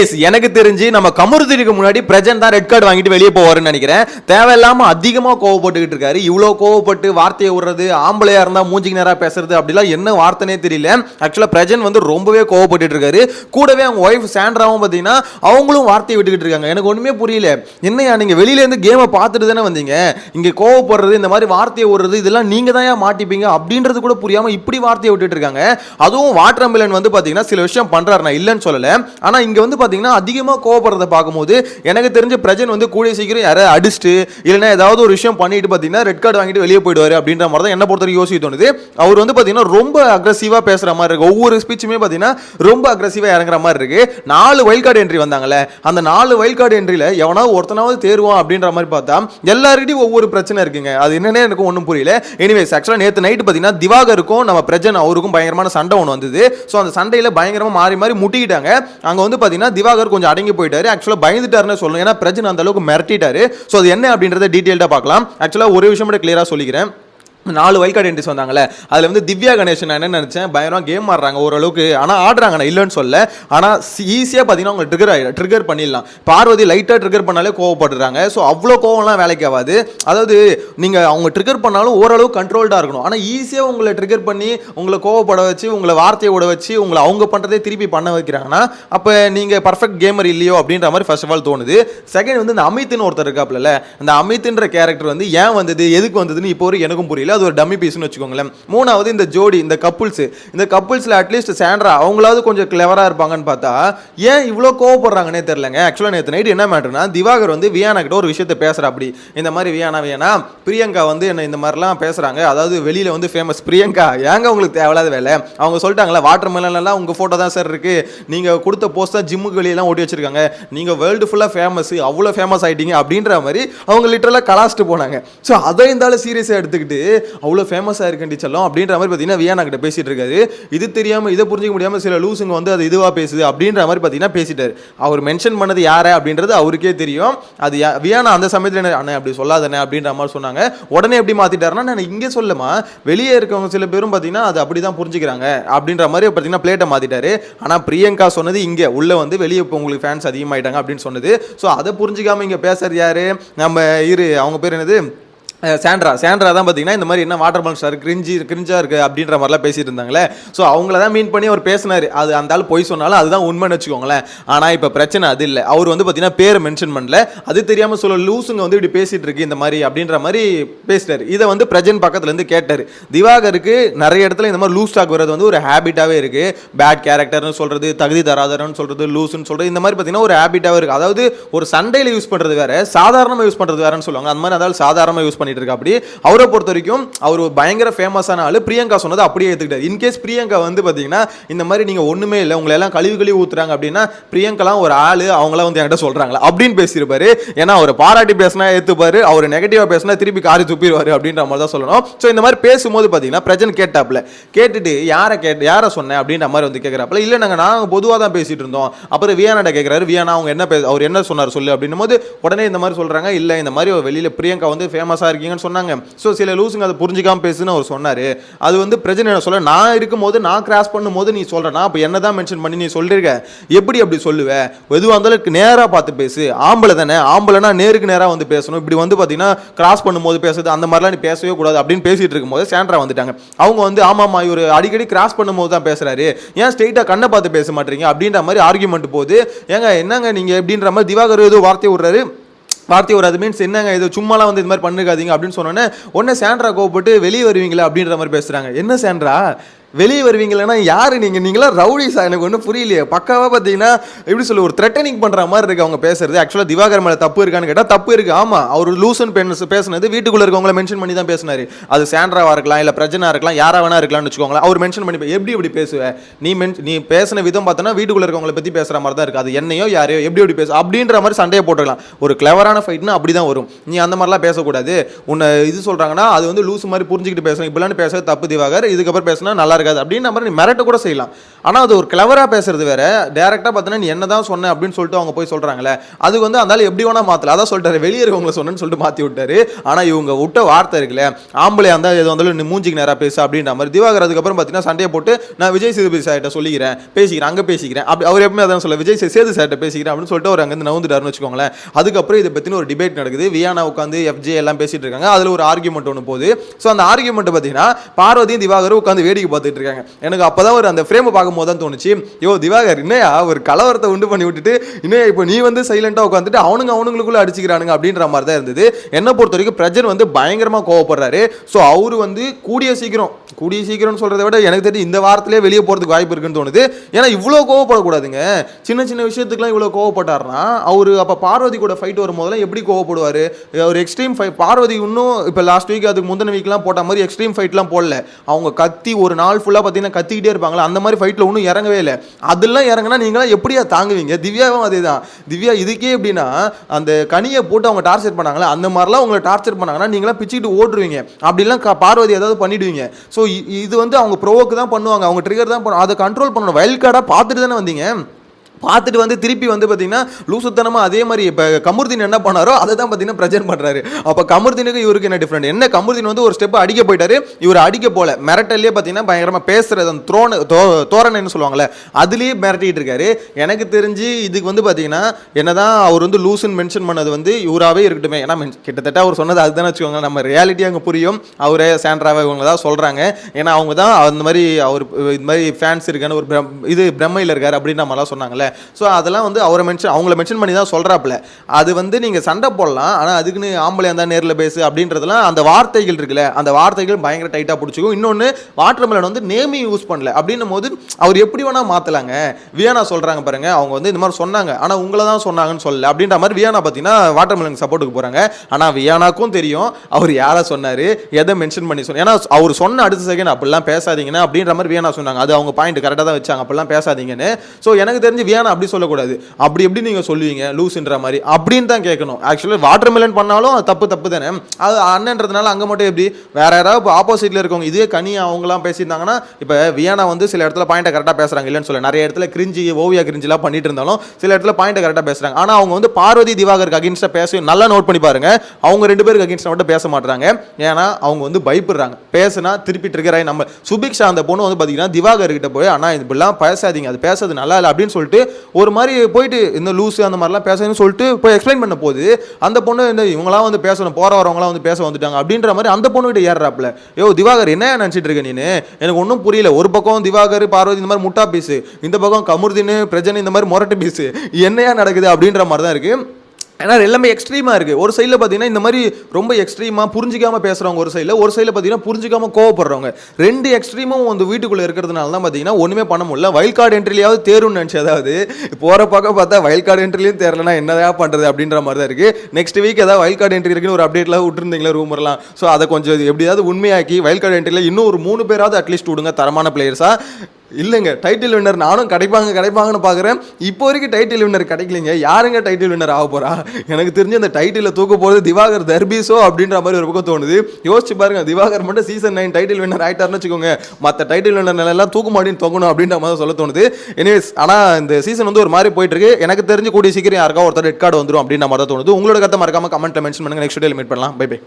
எனக்கு தெரிஞ்சு நம்ம கமருதிக்கு முன்னாடி பிரஜன் தான் ரெட் கார்டு வாங்கிட்டு வெளியே போவாருன்னு நினைக்கிறேன். தேவையில்லாம அதிகமா கோவப்பட்டுக்கிட்டு இருக்காரு. இவ்வளோ கோவப்பட்டு வார்த்தையை விடுறது ஆம்பளையா இருந்தா மூஞ்சிக்கு நேரா பேசுறது அப்படிலாம் என்ன வார்த்தைனே தெரியல. ஆக்சுவலா பிரஜன் வந்து ரொம்பவே கோவப்பட்டுட்டு இருக்காரு. கூடவே அவங்க ஒய்ஃப் சாண்ட்ராவும் பார்த்தீங்கன்னா அவங்களும் வார்த்தையை விட்டுக்கிட்டு இருக்காங்க. எனக்கு ஒண்ணுமே புரியல. என்னையா நீங்க வெளியில இருந்து கேமை பார்த்துட்டு தானே வந்தீங்க? இங்க கோவப்படுறது இந்த மாதிரி வார்த்தையை விடுறது இதெல்லாம் நீங்க தான் ஏன் மாட்டிப்பீங்க? அப்படின்றது கூட புரியாம இப்படி வார்த்தையை விட்டுட்டு இருக்காங்க. அதுவும் வாட்டர் மிலன் வந்து பாத்தீங்கன்னா சில விஷயம் பண்றாரு. நான் இல்லைன்னு சொல்லல. ஆனா இங்க வந்து பார்த்தீங்கன்னா அதிகமா கோவப்படுறத பார்க்கும்போது எனக்கு தெரிஞ்ச பிரஜன் வந்து கூடிய சீக்கிரம் யாரை அடிச்சுட்டு இல்லைன்னா ஏதாவது ஒரு விஷயம் பண்ணிட்டு பாத்தீங்கன்னா ரெட் கார்டு வாங்கிட்டு வெளியே போயிடுவாரு அப்படின்ற மாதிரி தான் என்ன பொறுத்த யோசிக்க தோணுது. அவர் வந்து பாத்தீங்கன்னா ரொம்ப அக்ரஸிவாக பேசுற மாதிரி இருக்கு. ஒவ்வொரு ஸ்பீச்சுமே பாத்தீங்கன்னா ரொம்ப அக்ரஸிவாக இறங்குற மாதிரி இருக்கு. நாலு வைல்ட் கார்டு என்ட்ரி வந்தாங்கல்ல அந்த நாலு வைல்ட் கார்டு என்ட்ரியில் எவனாவது ஒருத்தனாவது தேர்வான் அப்படின்ற மாதிரி பார்த்தா எல்லாருக்கிட்டையும் ஒவ்வொரு பிரச்சனை இருக்குங்க. அது என்னன்னே எனக்கு ஒன்றும் புரியல. எனிவேஸ் ஆக்சுவலாக நேற்று நைட்டு பார்த்தீங்கன்னா திவாகருக்கும் நம்ம பிரஜன் அவருக்கும் பயங்கரமான சண்டை ஒன்று வந்தது. ஸோ அந்த சண்டையில் பயங்கரமாக மாறி மாறி முட்டிக்கிட்டாங்க. அங்கே வந்து பார்த்தீங்கன்னா திவாகர் கொஞ்சம் அடங்கி போயிட்டாரு. ஆக்சுவலாக பயந்துட்டாருன்னு சொல்லணும். ஏன்னா பிரஜன் அந்த அளவுக்கு மிரட்டிட்டாரு. ஸோ அது என்ன அப்படின்றத டீட்டெயில்டாக பார்க்கலாம். ஆக்சுவலாக ஒரு விஷயம் மட்டும் கிளியராக சொல்லிக்கிறேன். நாலு வைல்ட் கார்டு என்ட்ரிஸ் வந்தாங்கல்ல அதில் வந்து திவ்யா கணேசன் நான் என்ன நினச்சேன் பயங்கரமாக கேம் ஆடுறாங்க ஓரளவுக்கு. ஆனால் ஆடுறாங்க நான் இல்லைன்னு சொல்ல ஆனால் ஈஸியாக பார்த்தீங்கன்னா அவங்க ட்ரிகர் ஆகிடும் ட்ரிகர் பண்ணிடலாம். பார்வதி லைட்டாக ட்ரிகர் பண்ணாலே கோவப்படுறாங்க ஸோ அவ்வளோ கோவம்லாம் வேலைக்கு ஆகாது. அதாவது நீங்கள் அவங்க ட்ரிகர் பண்ணாலும் ஓரளவு கண்ட்ரோல்டாக இருக்கணும். ஆனால் ஈஸியாக உங்களை ட்ரிகர் பண்ணி உங்களை கோவப்பட வச்சு உங்களை வார்த்தையை விட வச்சு உங்களை அவங்க பண்ணுறதே திருப்பி பண்ண வைக்கிறாங்கன்னா அப்போ நீங்கள் பர்ஃபெக்ட் கேமர் இல்லையோ அப்படின்ற மாதிரி ஃபர்ஸ்ட் ஆஃப் ஆல் தோணுது. செகண்ட் வந்து இந்த அமித்னு ஒருத்தர் இருக்காப்ல அந்த அமித்ன்ற கேரக்டர் வந்து ஏன் வந்தது எதுக்கு வந்ததுன்னு இப்போ ஒரு எனக்கும் புரியல. ரெண்டாவது ஒரு டம்மி பீஸ்னு வச்சுக்கோங்களேன். மூணாவது இந்த ஜோடி இந்த கப்புள்ஸ் இந்த கப்புள்ஸில் அட்லீஸ்ட் சாண்ட்ரா அவங்களாவது கொஞ்சம் கிளவராக இருப்பாங்கன்னு பார்த்தா ஏன் இவ்வளோ கோவப்படுறாங்கன்னே தெரிலங்க ஆக்சுவலாக நேற்று நைட் என்ன மேட்டர்னா திவாகர் வந்து வியானா கிட்ட ஒரு விஷயத்த பேசுகிற அப்படி இந்த மாதிரி வியானா வியானா பிரியங்கா வந்து என்ன இந்த மாதிரிலாம் பேசுகிறாங்க அதாவது வெளியில் வந்து ஃபேமஸ் பிரியங்கா ஏங்க உங்களுக்கு தேவையில்லாத வேலை? அவங்க சொல்லிட்டாங்களா வாட்டர் மெலன்லாம் உங்கள் ஃபோட்டோ தான் சார் இருக்குது நீங்கள் கொடுத்த போஸ்ட் தான் ஜிம்முக்கு வெளியெல்லாம் ஓட்டி வச்சிருக்காங்க. நீங்கள் வேர்ல்டு ஃபுல்லாக ஃபேமஸ் அவ்வளோ ஃபேமஸ் ஆகிட்டீங்க அப்படின்ற மாதிரி அவங்க லிட்டரலாக கலாச்சிட்டு போனாங்க. ஸோ அதை இருந்தாலும் சீரியஸாக எடுத்துக்கிட்டு அவ்வளோ ஃபேமஸாக ஆயிருக்கேன் டீச்சர்லாம் அப்படின்ற மாதிரி பார்த்தீங்கன்னா வியானா கிட்ட பேசிட்டு இருக்காரு. இது தெரியாமல் இதை புரிஞ்சிக்க முடியாமல் சில லூசுங்க வந்து அது இதுவாக பேசுது அப்படின்ற மாதிரி பார்த்தீங்கன்னா பேசிட்டாரு. அவர் மென்ஷன் பண்ணது யாரை அப்படின்றது அவருக்கே தெரியும். அது யா- வியானா அந்த சமயத்தில் என்ன அண்ணே அப்படி சொல்லாதண்ணே அப்படின்ற மாதிரி சொன்னாங்க. உடனே எப்படி மாற்றிட்டாருன்னா நான் இங்கே சொல்லமா வெளியே இருக்கவங்க சில பேரும் பார்த்தீங்கன்னா அது அப்படி தான் புரிஞ்சுக்கிறாங்க. அப்படின்ற மாதிரி பார்த்தீங்கன்னா பிளேட்டை மாற்றிட்டாரு ஆனால் பிரியங்கா சொன்னது இங்கே உள்ளே வந்து வெளியே இப்போ உங்களுக்கு ஃபேன்ஸ் அதிகமாயிட்டாங்க அப்படின்னு சொன்னது. ஸோ அதை புரிஞ்சுக்காம இங்கே பேசுறது யாரு? நம்ம இரு அவங்க பேர் என்னது? சாண்ட்ரா. சாண்ட்ரா தான் பார்த்தீங்கன்னா இந்த மாதிரி என்ன வாட்டர் பால் ஸ்டார் கிரிஞ்சி கிரிஞ்சாக இருக்குது அப்படின்ற மாதிரிலாம் பேசிட்டு இருந்தாங்களே ஸோ அவங்கள தான் மீன் பண்ணி அவர் பேசினார். அது அந்த ஆள் பொய் சொன்னாலும் அதுதான் உண்மைன்னு வச்சுக்கோங்களேன். ஆனால் இப்போ பிரச்சனை அது இல்லை. அவர் வந்து பார்த்தீங்கன்னா பேரை மென்ஷன் பண்ணல. அது தெரியாமல் சொல்ல லூசுங்க வந்து இப்படி பேசிட்டு இருக்கு இந்த மாதிரி அப்படின்ற மாதிரி பேசிட்டாரு. இதை வந்து பிரஜன் பக்கத்துலேருந்து கேட்டார். திவாகருக்கு நிறைய இடத்துல இந்த மாதிரி லூஸ் டாக் வர்றது வந்து ஒரு ஹேபிட்டாகவே இருக்குது பேட் கேரக்டர்னு சொல்கிறது தகுதி தராதரன்னு சொல்கிறது லூஸ்ன்னு சொல்கிறது இந்த மாதிரி பார்த்தீங்கன்னா ஒரு ஹேபிட்டாகவே இருக்குது அதாவது ஒரு சண்டையில் யூஸ் பண்ணுறது வேறு சாதாரணமாக யூஸ் பண்ணுறது வேறன்னு சொல்லுவாங்க. அந்த மாதிரி அதாவது சாதாரணமாக யூஸ் பண்ணிட்டு இருக்கா அப்படி அவரை பொறுத்த வரைக்கும் அவர் பயங்கர ஃபேமஸான ஆள். பிரியங்கா சொன்னது அப்படியே ஏற்றுக்கிட்டார் இன்கேஸ் பிரியங்கா வந்து பார்த்தீங்கன்னா இந்த மாதிரி நீங்கள் ஒன்றுமே இல்லை உங்களை எல்லாம் கழிவு கழிவு ஊத்துறாங்க அப்படின்னா பிரியங்காலாம் ஒரு ஆள் அவங்களாம் வந்து என்கிட்ட சொல்கிறாங்களா அப்படின்னு பேசியிருப்பாரு. ஏன்னா அவர் பாராட்டி பேசினா ஏற்றுப்பார் அவர் நெகட்டிவாக பேசினா திருப்பி காரி துப்பிடுவார் அப்படின்ற மாதிரி தான் சொல்லணும். ஸோ இந்த மாதிரி பேசும்போது பார்த்தீங்கன்னா பிரஜன் கேட்டாப்ல கேட்டுட்டு யாரை கேட்டு யாரை சொன்னேன் அப்படின்ற மாதிரி வந்து கேட்குறாப்புல இல்லை நாங்கள் நாங்கள் பொதுவாக தான் பேசிட்டு இருந்தோம். அப்புறம் வியானாட்ட கேட்குறாரு வியானா அவங்க என்ன பேச அவர் என்ன சொன்னார் சொல்லு. அப்படின்னும் போது உடனே இந்த மாதிரி சொல்கிறாங்க இல்லை இந்த மாதிரி வெளியில் பிரியங்கா வந்து ஃபேமஸாக இருக்கீங்கன்னு சொன்னாங்க. ஸோ சில லூசுங்க அதை புரிஞ்சிக்காமல் பேசுன்னு அவர் சொன்னார். அது வந்து பிரச்சனை என்ன சொல்ல நான் இருக்கும்போது நான் கிராஸ் பண்ணும்போது நீ சொல்கிறேன்னா அப்போ என்ன தான் மென்ஷன் பண்ணி நீ சொல்லிருக்க? எப்படி அப்படி சொல்லுவேன் எதுவாக இருந்தாலும் நேராக பார்த்து பேசு. ஆம்பளை தானே? ஆம்பளைனா நேருக்கு நேராக வந்து பேசணும். இப்படி வந்து பார்த்தீங்கன்னா கிராஸ் பண்ணும்போது பேசுறது அந்த மாதிரிலாம் நீ பேசவே கூடாது அப்படின்னு பேசிட்டு இருக்கும்போது சேண்ட்ரா வந்துட்டாங்க. அவங்க வந்து ஆமாம்மா இவர் அடிக்கடி கிராஸ் பண்ணும்போது தான் பேசுகிறாரு ஏன் ஸ்ட்ரெயிட்டாக கண்ணை பார்த்து பேச மாட்டேறீங்க அப்படின்ற மாதிரி ஆர்குமெண்ட் போகுது ஏங்க என்னங்க நீங்கள் எப்படின்ற மாதிரி திவாகர் ஏதோ வார்த்தை விடுறாரு. பார்த்தி ஒரு அது மீன்ஸ் என்னங்க இது? சும்மாலாம் வந்து இது மாதிரி பண்ணுக்காதீங்க அப்படின்னு சொன்னோன்னே உடனே சாண்ட்ரா கோவப்பட்டு வெளியே வருவீங்களா அப்படின்ற மாதிரி பேசுகிறாங்க என்ன சாண்ட்ரா வெளியே வருவீங்களன்னா யார் நீங்கள் நீங்களாம் ரவுடிஸா எனக்கு ஒன்றும் புரியலையே. பக்காவாக பார்த்தீங்கன்னா எப்படி சொல்ல ஒரு த்ரெட்டனிங் பண்ணுற மாதிரி இருக்குது அவங்க பேசுறது. ஆக்சுவலாக திவாகர் மேலே தப்பு இருக்கான்னு கேட்டால் தப்பு இருக்குது ஆமாம் அவர் லூசன் பெண் பேசுனது வீட்டுக்குள்ள இருக்கவங்கள மென்ஷன் பண்ணி தான் பேசினார். அது சாண்ட்ராவாக இருக்கலாம் இல்லை பிரஜனாக இருக்கலாம் யாராக வேணா இருக்கலாம்னு வச்சுக்கோங்களேன். அவர் மென்ஷன் பண்ணி எப்படி எப்படி இப்படி நீ மென் நீ பேசின விதம் பார்த்தோன்னா வீட்டுக்குள்ள இருக்கவங்கள பற்றி பேசுகிற மாதிரி தான் இருக்குது அது என்னையோ யாரையோ எப்படி எப்படி பேசு அப்படின்ற மாதிரி சண்டையை போட்டுக்கலாம். ஒரு கிளவரான ஃபைட்னா அப்படி தான் வரும். நீ அந்த மாதிரிலாம் பேசக்கூடாது. உன்னை இது சொல்கிறாங்கன்னா அது வந்து லூஸ் மாதிரி புரிஞ்சுக்கிட்டு பேசணும். இப்படிலாம் பேசுறது தப்பு திவாகர். இதுக்கப்புறம் பேசினா நல்லா இருக்காது அப்படின்னு நம்ம நீ மிரட்ட கூட செய்யலாம். ஆனால் அது ஒரு கிளவராக பேசுறது வேற. டேரெக்டாக பார்த்தீங்கன்னா நீ என்ன தான் சொன்ன அப்படின்னு சொல்லிட்டு அவங்க போய் சொல்கிறாங்களே அது வந்து அதனால எப்படி வேணா மாற்றல அதான் சொல்லிட்டாரு வெளியே இருக்கவங்களை சொன்னேன்னு சொல்லிட்டு மாற்றி விட்டாரு. ஆனால் இவங்க விட்ட வார்த்தை இருக்குல்ல ஆம்பளை அந்த எது வந்தாலும் நீ மூஞ்சிக்கு நேராக பேசு அப்படின்ற மாதிரி. திவாகர் அதுக்கப்புறம் பார்த்தீங்கன்னா சண்டையை போட்டு நான் விஜய் சேதுபதி சார்கிட்ட சொல்லிக்கிறேன் பேசிக்கிறேன் அங்கே பேசிக்கிறேன். அப்படி அவர் எப்பவுமே அதான் சொல்ல விஜய் சேது சார்கிட்ட பேசிக்கிறேன் அப்படின்னு சொல்லிட்டு அவர் அங்கேருந்து நவுந்துட்டாருன்னு வச்சுக்கோங்களேன். அதுக்கப்புறம் இதை பற்றின ஒரு டிபேட் நடக்குது. வியானா உட்காந்து எஃப்ஜே எல்லாம் பேசிட்டு இருக்காங்க. அதில் ஒரு ஆர்குமெண்ட் ஒன்று போகுது. ஸோ அந்த ஆர்குமெண்ட் பார்த்தீங்கன்னா பார்வதியும் திவாகரும் உட்காந்து வேடிக்கை பார்த்துட்டு இருக்காங்க எனக்கு அப்பதான் ஒரு அந்த ஃப்ரேமை பார்க்கும்போது தான் தோணுச்சு. யோ திவாகர் இன்னையா ஒரு கலவரத்தை உண்டு பண்ணி விட்டுட்டு இன்னும் இப்போ நீ வந்து சைலண்டாக உட்காந்துட்டு அவனுங்க அவனுங்களுக்குள்ள அடிச்சுக்கிறானுங்க அப்படின்ற மாதிரி தான் இருந்தது. என்னை பொறுத்த வரைக்கும் பிரஜன் வந்து பயங்கரமாக கோவப்படுறாரு. ஸோ அவர் வந்து கூடிய சீக்கிரம் கூடிய சீக்கிரம்னு சொல்றதை விட எனக்கு தெரிஞ்சு இந்த வாரத்திலே வெளியே போகிறதுக்கு வாய்ப்பு இருக்குன்னு தோணுது. ஏன்னா இவ்வளோ கோவப்படக்கூடாதுங்க. சின்ன சின்ன விஷயத்துக்குலாம் இவ்வளோ கோவப்பட்டாருன்னா அவர் அப்போ பார்வதி கூட ஃபைட் வரும்போதெல்லாம் எப்படி கோவப்படுவார்? ஒரு எக்ஸ்ட்ரீம் ஃபைட் பார்வதி இன்னும் இப்போ லாஸ்ட் வீக் அதுக்கு முந்தின வீக்லாம் போட்ட மாதிரி எக்ஸ்ட்ரீம் ஃபைட்லாம் போடல. அவங்க கத்தி ஒரு நாள் ஃபுல்லாக பார்த்தீங்கன்னா கத்திக்கிட்டே இருப்பாங்களா? அந்த மாதிரி ஃபைட்டில் ஒன்றும் இறங்கவே இல்லை. அதெல்லாம் இறங்குனா நீங்களாம் எப்படியா தாங்குவீங்க? திவ்யாவும் அதே தான் திவ்யா இதுக்கே எப்படின்னா அந்த கனியை போட்டு அவங்க டார்ச்சர் பண்ணாங்களே? அந்த மாதிரிலாம் உங்களை டார்ச்சர் பண்ணாங்கன்னா நீங்களாம் பிச்சுக்கிட்டு ஓடுருவீங்க அப்படிலாம் க- பார்வதி ஏதாவது பண்ணிடுவீங்க. ஸோ இது வந்து அவங்க ப்ரோவோக்கு தான் பண்ணுவாங்க. அவங்க ட்ரிகர் தான் பண்ணுவாங்க அதை கண்ட்ரோல் பண்ணணும். வயல் கார்டாக பார்த்துட்டு தானே வந்தீங்க? பார்த்துட்டு வந்து திருப்பி வந்து பார்த்தீங்கன்னா லூசுத்தனமாக அதே மாதிரி இப்போ கமுர்தீன் என்ன பண்ணாரோ அதை தான் பார்த்தீங்கன்னா பிரச்சனை பண்ணுறாரு அப்போ கமுர்தீனுக்கு இவருக்கு என்ன டிஃப்ரெண்ட் என்ன கமுர்தீன் வந்து ஒரு ஸ்டெப் அடிக்க போயிட்டாரு இவர் அடிக்க போல. மிரட்டல்லே பார்த்தீங்கன்னா பயங்கரமாக பேசுறது அந்த த்ரோன தோ தோரணைன்னு சொல்லுவாங்கல்ல அதுலேயே மிரட்டிட்டு இருக்காரு. எனக்கு தெரிஞ்சு இதுக்கு வந்து பார்த்தீங்கன்னா என்னதான் அவர் வந்து லூசுன்னு மென்ஷன் பண்ணது வந்து இவராகவே இருக்கட்டுமே. ஏன்னா கிட்டத்தட்ட அவர் சொன்னது அதுதான் வச்சுக்கோங்க நம்ம ரியாலிட்டி அங்கே புரியும். அவரே சாண்ட்ராவை இவங்க தான் சொல்கிறாங்க ஏன்னா அவங்க தான் அந்த மாதிரி அவர் இது மாதிரி ஃபேன்ஸ் இருக்கான்னு ஒரு பிரம் இது பிரம்மையில் இருக்கார் அப்படின்னு நம்மலாம் சொன்னாங்களே ஸோ அதெல்லாம் வந்து அவரை மென்ஷன் அவங்கள மென்ஷன் பண்ணி தான் சொல்கிறாப்புல அது வந்து நீங்கள் சண்டை போடலாம் ஆனால் அதுக்குன்னு ஆம்பளை அந்த நேரில் பேசு அப்படின்றதுலாம் அந்த வார்த்தைகள் இருக்குல்ல அந்த வார்த்தைகள் பயங்கர டைட்டாக பிடிச்சிக்கும். இன்னொன்று வாட்டர்மெலன் வந்து நேமையும் யூஸ் பண்ணல. அப்படின்னும் போது அவர் எப்படி வேணால் மாற்றலாங்க வியானா சொல்கிறாங்க பாருங்க அவங்க வந்து இந்த மாதிரி சொன்னாங்க. ஆனால் உங்களை தான் சொன்னாங்கன்னு சொல்லல. அப்படின்ற மாதிரி வியானா பார்த்தீங்கன்னா வாட்டர்மெலன் சப்போர்ட்டுக்கு போகிறாங்க ஆனால் வியானாக்கும் தெரியும் அவர் யாரை சொன்னார் எதை மென்ஷன் பண்ணி சொன்ன ஏன்னா அவர் சொன்ன அடுத்த செகண்ட் அப்படிலாம் பேசாதீங்கன்னா அப்படின்ற மாதிரி வியானா சொன்னாங்க. அது அவங்க பாயிண்ட் கரெக்டாக தான் வச்சாங்க. அப்படிலாம் பேசாதீங்கன்னு. ஸோ எனக்கு தெரிஞ்சு வியானா அப்படி சொல்லக்கூடாது. அப்படி எப்படி நீங்கள் சொல்லுவீங்க? லூஸ்ன்ற மாதிரி. அப்படின்னு தான் கேட்கணும். ஆக்சுவலாக வாட்டர் மெலன் பண்ணாலும் அது தப்பு தப்பு தானே? அது அண்ணன்றதுனால அங்கே மட்டும் எப்படி? வேற யாராவது இப்போ ஆப்போசிட்டில் இருக்கவங்க இதே கனி அவங்களாம் பேசியிருந்தாங்கன்னா இப்போ வியானா வந்து சில இடத்துல பாயிண்ட்டை கரெக்டாக பேசுகிறாங்க இல்லைன்னு சொல்ல நிறைய இடத்துல கிரிஞ்சி ஓவியா கிரிஞ்சிலாம் பண்ணிட்டு இருந்தாலும் சில இடத்துல பாயிண்ட்டை கரெக்டாக பேசுகிறாங்க ஆனால் அவங்க வந்து பார்வதி திவாகருக்கு அகின்ஸ்டாக பேச நல்லா நோட் பண்ணி பாருங்க. அவங்க ரெண்டு பேருக்கு அகின்ஸ்டாக மட்டும் பேச மாட்டாங்க ஏன்னா அவங்க வந்து பயப்படுறாங்க. பேசுனா திருப்பி ட்ரிகர் நம்ம சுபிக்ஷா அந்த பொண்ணு வந்து பார்த்தீங்கன்னா திவாகர் கிட்ட போய் ஆனால் இப்படிலாம் பேசாதீங்க. அது பேசுறது நல்லா இல்லை அப்படின்னு சொல்லிட்டு ஒரு மாதிரி போயிட்டு இந்த லூஸு அந்த மாதிரிலாம் பேசணும்னு சொல்லிட்டு போய் எக்ஸ்பிளைன் பண்ண போது அந்த பொண்ணு இந்த இவங்களாம் வந்து பேசணும் போகிற வரவங்களாம் வந்து பேச வந்துட்டாங்க அப்படின்ற மாதிரி அந்த பொண்ணு கிட்ட ஏறாப்ல யோ திவாகர் என்ன நினச்சிட்டு இருக்க நீனு? எனக்கு ஒன்றும் புரியல. ஒரு பக்கம் திவாகர் பார்வதி இந்த மாதிரி முட்டா பீஸு. இந்த பக்கம் கமுர்தின்னு பிரஜன் இந்த மாதிரி முரட்டு பீஸு. என்னையா நடக்குது அப்படின்ற மாதிரி தான் இருக்குது ஏன்னா எல்லாமே எக்ஸ்ட்ரீமாக இருக்குது ஒரு சைடில் பார்த்தீங்கன்னா இந்த மாதிரி ரொம்ப எக்ஸ்ட்ரீமாக புரிஞ்சிக்காமல் பேசுகிறவங்க ஒரு சைடில் ஒரு சைடில் பார்த்தீங்கன்னா புரிஞ்சிக்காமல் கோவப்படுறவங்க. ரெண்டு எக்ஸ்ட்ரீமும் வந்து வீட்டுக்குள்ளே இருக்கிறதுனால தான் பார்த்தீங்கன்னா ஒன்றுமே பண்ண முடியல. வைல்ட் கார்டு என்ட்ரிலையாவது தேரும்னு நினச்சி அதாவது போகிற பக்கம் பார்த்தா வைல்ட் கார்டு என்ட்ரிலையும் தேரலனா என்னதான் பண்ணுறது அப்படின்ற மாதிரி தான் இருக்குது நெக்ஸ்ட் வீக் ஏதாவது வைல்ட் கார்டு என்ட்ரி இருக்குன்னு ஒரு அப்டேட்லாம் விட்டுருந்தீங்களா ரூமர்லாம் ஸோ அதை கொஞ்சம் எப்படியாவது உண்மையாக்கி வைல்ட் கார்டு என்ட்ரியில் இன்னும் ஒரு மூணு பேராவது அட்லீஸ்ட் விடுங்க தரமான பிளேயர்ஸாக இல்லைங்க டைட்டில் வின்னர் நானும் கிடைப்பாங்க கிடைப்பாங்கன்னு பார்க்குறேன் இப்போ வரைக்கும் டைட்டில் வின்னர் கிடைக்கலைங்க. யாருங்க டைட்டில் வின்னர் ஆக போகிறா எனக்கு தெரிஞ்சு அந்த டைட்டிலில் தூக்க போகிறது திவாகர் தர்பீஸோ அப்படின்ற மாதிரி ஒரு பக்கம் தோணுது. யோசிச்சு பாருங்கள் திவாகர் மட்டும் சீசன் நைன் டைட்டில் வின்னர் ஆகிட்டாருன்னு வச்சுக்கோங்க. மற்ற டைட்டில் வின்னர் எல்லாம் தூக்க மாட்டின்னு தொங்கணும் அப்படின்ற மாதிரி சொல்ல தோணுது. எனிவேஸ் ஆனால் இந்த சீசன் வந்து ஒரு மாதிரி போயிட்டு இருக்கு. எனக்கு தெரிஞ்சு கூடிய சீக்கிரம் யாருக்கா ஒருத்தர் ரெட் கார்டு வந்துடும் அப்படின்ற மாதிரி தான் தோணுது. உங்களோட கருத்தை மறக்காம கமெண்ட்ல மென்ஷன் பண்ணுங்க. நெக்ஸ்ட் டே மீட் பண்ணலாம். Bye bye